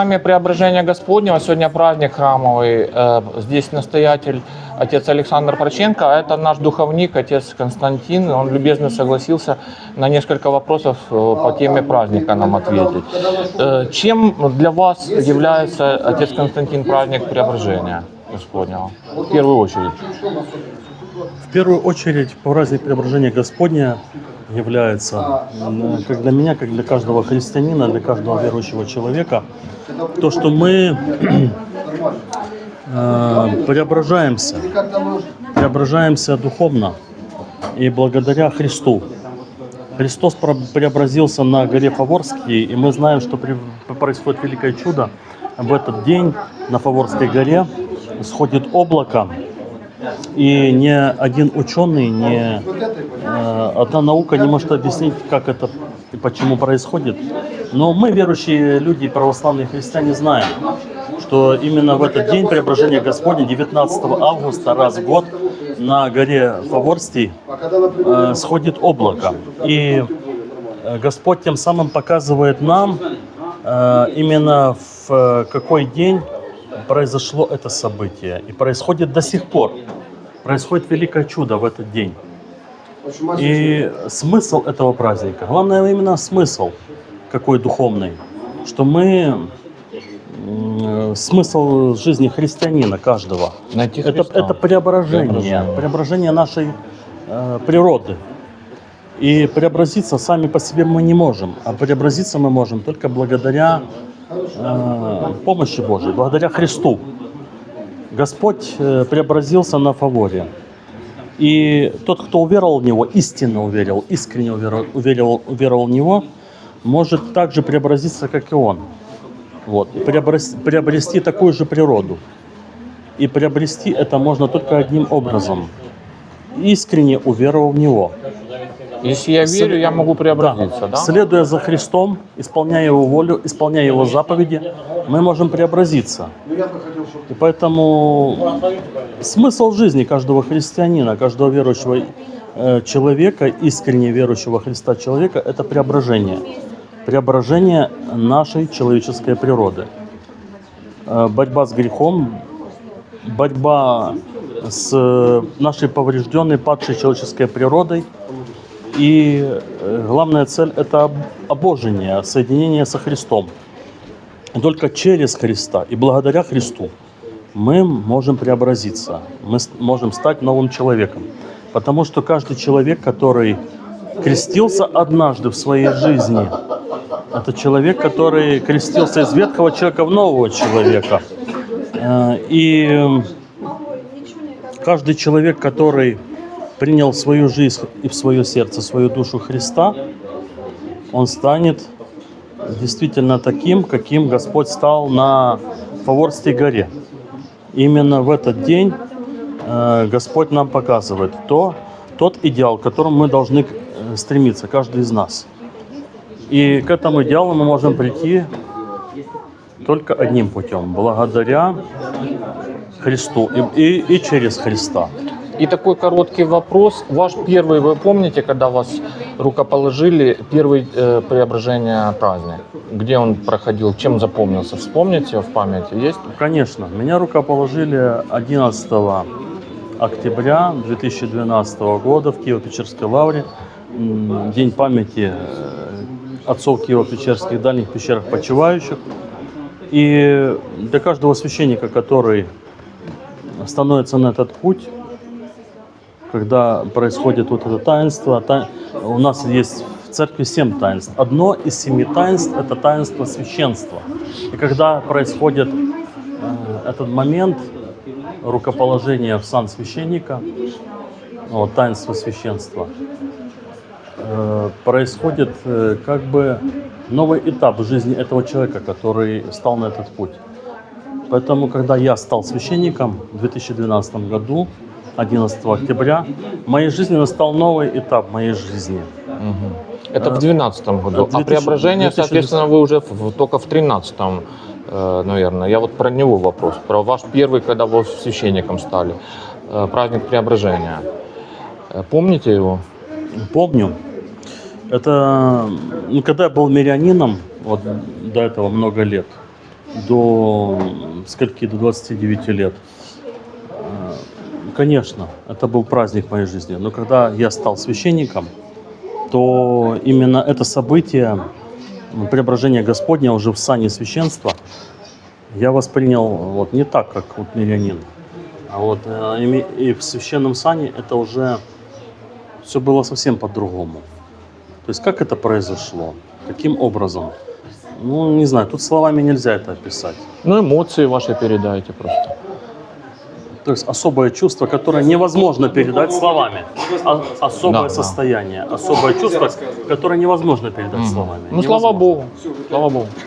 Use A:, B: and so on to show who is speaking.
A: храме Преображения Господнего. Сегодня праздник храмовый. Э, Здесь настоятель отец Александр Проченко, а это наш духовник, отец Константин. Он любезно согласился на несколько вопросов э, по теме праздника нам ответить. Э, Чем для вас является, отец Константин, праздник Преображения Господнего? В первую очередь.
B: В первую очередь праздник Преображения Господня является, как для меня, как для каждого христианина, для каждого верующего человека, то, что мы э, преображаемся, преображаемся духовно и благодаря Христу. Христос преобразился на горе Фаворский, и мы знаем, что происходит великое чудо. В этот день на Фаворской горе сходит облако, и ни один ученый, ни э, одна наука не может объяснить, как это и почему происходит. Но мы, верующие люди, православные христиане, знаем, что именно в этот день преображения Господня, 19 августа, раз в год, на горе Фаворстий э, сходит облако. И э, Господь тем самым показывает нам э, именно в э, какой день произошло это событие. И происходит до сих пор. Происходит великое чудо в этот день. И смысл этого праздника, главное именно смысл, какой духовный, что мы смысл жизни христианина каждого.
A: Найти
B: Это,
A: Христа.
B: это преображение,
A: Преображение.
B: преображение нашей э, природы. И преобразиться сами по себе мы не можем, а преобразиться мы можем только благодаря э, помощи Божьей, благодаря Христу. Господь э, преобразился на фаворе. И тот, кто уверовал в Него, истинно уверовал, искренне уверовал, уверовал, уверовал в Него, может также преобразиться, как и Он. Вот. И преобрас- приобрести такую же природу. И приобрести это можно только одним образом. Искренне уверовав в Него.
A: Если я верю, я могу преобразиться, да?
B: Следуя за Христом, исполняя Его волю, исполняя Его заповеди, мы можем преобразиться. И поэтому смысл жизни каждого христианина, каждого верующего э, человека, искренне верующего Христа человека, это преображение. Преображение нашей человеческой природы. Э, Борьба с грехом, борьба с нашей поврежденной, падшей человеческой природой. И э, главная цель – это об- обожение, соединение со Христом. И только через Христа и благодаря Христу мы можем преобразиться, мы можем стать новым человеком. Потому что каждый человек, который крестился однажды в своей жизни, это человек, который крестился из ветхого человека в нового человека. Э, И каждый человек, который принял в свою жизнь и в свое сердце, свою душу Христа, он станет действительно таким, каким Господь стал на Фаворской горе. Именно в этот день э, Господь нам показывает то, тот идеал, к которому мы должны э, стремиться, каждый из нас. И к этому идеалу мы можем прийти только одним путем, благодаря Христу и, и, и через Христа.
A: И такой короткий вопрос. Ваш первый, вы помните, когда вас рукоположили, первый э, преображение праздник? Где он проходил, чем запомнился? Вспомните в памяти? Есть?
B: Конечно, меня рукоположили 11 октября 2012 года в Киево-Печерской лавре. День памяти э, отцов Киево-Печерских дальних пещерах почивающих. И для каждого священника, который становится на этот путь, когда происходит вот это таинство, та- у нас есть в церкви семь таинств. Одно из семи таинств – это таинство священства. И когда происходит э, этот момент рукоположения в сан священника, вот, таинство священства, э, происходит э, как бы новый этап в жизни этого человека, который стал на этот путь. Поэтому, когда я стал священником в 2012 году, 11 октября, в моей жизни настал новый этап моей жизни.
A: Это в 2012 году. А
B: 2000
A: преображение,
B: 2010.
A: соответственно, вы уже в- только в 2013, э, наверное. Я вот про него вопрос. Про ваш первый, когда вы священником стали. Э, Праздник преображения. Э, Помните его?
B: Помню, это, ну, когда я был мирянином, вот до этого много лет, до скольки, до 29 лет. Конечно, это был праздник моей жизни. Но когда я стал священником, то именно это событие преображения Господня уже в сане священства я воспринял вот не так, как вот мирянин. А вот э, и в священном сане это уже все было совсем по-другому. То есть как это произошло? Каким образом? Ну, не знаю, тут словами нельзя это описать.
A: Ну, эмоции ваши передайте просто.
B: То есть особое чувство, которое невозможно передать словами. А- особое
A: Да, да.
B: состояние, особое чувство, которое невозможно передать словами.
A: Ну, слава
B: Невозможно.
A: Богу. Слава Богу.